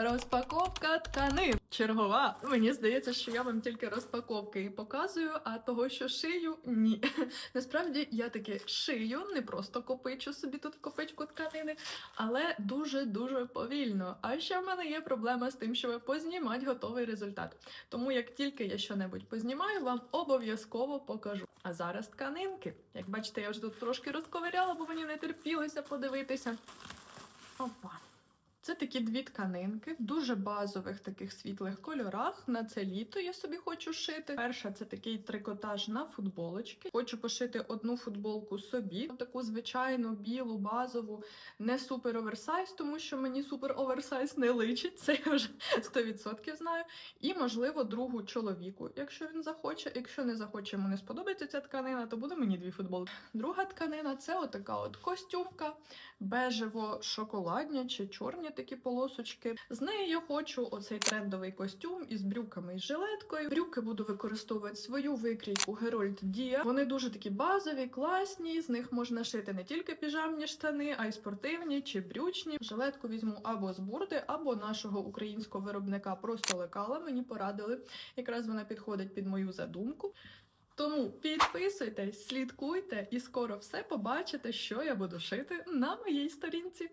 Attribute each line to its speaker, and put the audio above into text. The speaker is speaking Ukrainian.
Speaker 1: Розпаковка тканин. Чергова. Мені здається, що я вам тільки розпаковки і показую, а того, що шию, ні. Насправді я таки шию, не просто копичу собі тут в копичку тканини, але дуже-дуже повільно. А ще в мене є проблема з тим, щоб познімати готовий результат. Тому як тільки я що-небудь познімаю, вам обов'язково покажу. А зараз тканинки. Як бачите, я вже тут трошки розковиряла, бо мені не терпілося подивитися. Опа. Це такі дві тканинки в дуже базових таких світлих кольорах. На це літо я собі хочу шити. Перша це такий трикотаж на футболочки. Хочу пошити одну футболку собі, таку звичайну білу, базову, не супер оверсайз, тому що мені супер оверсайз не личить. Це я вже 100% знаю. І можливо другу чоловіку, якщо він захоче. Якщо не захоче, йому не сподобається ця тканина, то буде мені дві футболки. Друга тканина це отака от костюмка бежево-шоколадні чи чорні такі полосочки. З неї я хочу оцей трендовий костюм із брюками і жилеткою. Брюки буду використовувати свою викрійку Герольд Дія. Вони дуже такі базові, класні. З них можна шити не тільки піжамні штани, а й спортивні чи брючні. Жилетку візьму або з бурди, або нашого українського виробника просто лекала. Мені порадили. Якраз вона підходить під мою задумку. Тому підписуйтесь, слідкуйте і скоро все побачите, що я буду шити на моїй сторінці.